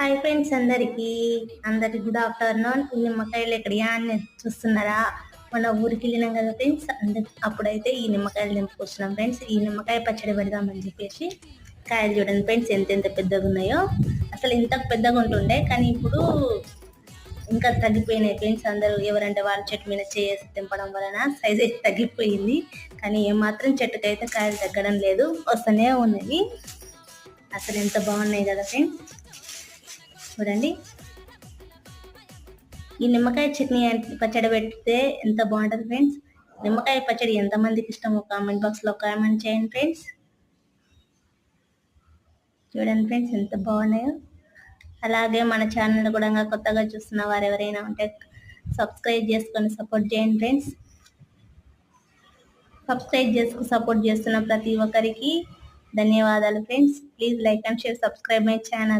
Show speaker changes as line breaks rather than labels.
Hi friends అందరికి. అందరికి good afternoon. ఈ నిమ్మకాయలు ఎక్కడియా అని చూస్తున్నారా? మన ఊరికి వెళ్ళినాం కదా ఫ్రెండ్స్. అందరికి అప్పుడైతే ఈ నిమ్మకాయలు నింపుకొస్తున్నాం ఫ్రెండ్స్. ఈ నిమ్మకాయ పచ్చడి పెడదామని చెప్పేసి కాయలు చూడండి ఫ్రెండ్స్ ఎంత ఎంత పెద్దగా ఉన్నాయో. అసలు ఇంత పెద్దగా ఉంటుండే కానీ ఇప్పుడు ఇంకా తగ్గిపోయినాయి ఫ్రెండ్స్ అందరూ. ఎవరంటే వాళ్ళ చెట్టు మీద చేసి తెంపడం వలన సైజ్ అయితే తగ్గిపోయింది. కానీ ఏమాత్రం చెట్టుకైతే కాయలు తగ్గడం లేదు. వస్తూనే ఉన్నాయి. అసలు ఎంత బాగున్నాయి కదా ఫ్రెండ్స్. చూడండి ఈ నిమ్మకాయ చట్నీ పచ్చడి పెడితే ఎంత బాగుంటుంది ఫ్రెండ్స్? నిమ్మకాయ పచ్చడి ఎంతమందికి ఇష్టమో కామెంట్ బాక్స్లో కామెంట్ చేయండి ఫ్రెండ్స్. చూడండి ఫ్రెండ్స్ ఎంత బాగున్నాయో. అలాగే మన ఛానల్ కూడా కొత్తగా చూస్తున్న వారు ఎవరైనా ఉంటే సబ్స్క్రైబ్ చేసుకొని సపోర్ట్ చేయండి ఫ్రెండ్స్. సబ్స్క్రైబ్ చేసుకుని సపోర్ట్ చేస్తున్న ప్రతి ఒక్కరికి ధన్యవాదాలు friends. Please like and share subscribe my channel.